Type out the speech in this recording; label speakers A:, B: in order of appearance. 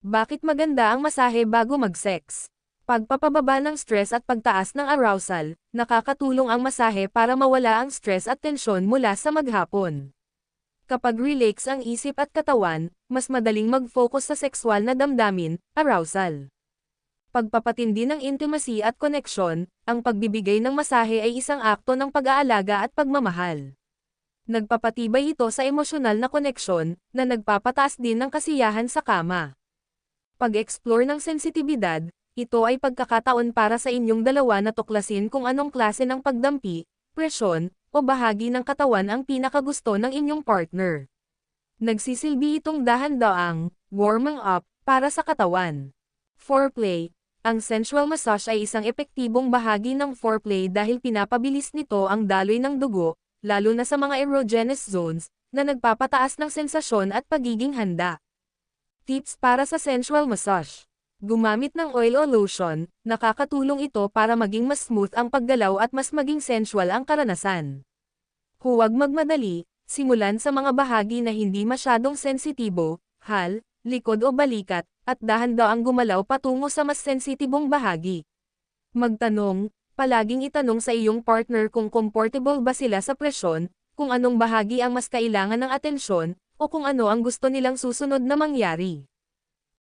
A: Bakit maganda ang masahe bago mag-sex? Pagpapababa ng stress at pagtaas ng arousal, nakakatulong ang masahe para mawala ang stress at tensyon mula sa maghapon. Kapag relax ang isip at katawan, mas madaling mag-focus sa sexual na damdamin, arousal. Pagpapatindi ng intimacy at koneksyon, ang pagbibigay ng masahe ay isang akto ng pag-aalaga at pagmamahal. Nagpapatibay ito sa emosyonal na koneksyon, na nagpapataas din ng kasiyahan sa kama. Pag-explore ng sensitibidad, ito ay pagkakataon para sa inyong dalawa na tuklasin kung anong klase ng pagdampi, presyon, o bahagi ng katawan ang pinakagusto ng inyong partner. Nagsisilbi itong dahan-daang, warming up, para sa katawan. Foreplay, ang sensual massage ay isang epektibong bahagi ng foreplay dahil pinapabilis nito ang daloy ng dugo, lalo na sa mga erogenous zones, na nagpapataas ng sensasyon at pagiging handa. Tips para sa sensual massage. Gumamit ng oil o lotion, nakakatulong ito para maging mas smooth ang paggalaw at mas maging sensual ang karanasan. Huwag magmadali, simulan sa mga bahagi na hindi masyadong sensitibo, hal, likod o balikat, at dahan-daang gumalaw patungo sa mas sensitibong bahagi. Magtanong, palaging itanong sa iyong partner kung comfortable ba sila sa presyon, kung anong bahagi ang mas kailangan ng atensyon, o kung ano ang gusto nilang susunod na mangyari.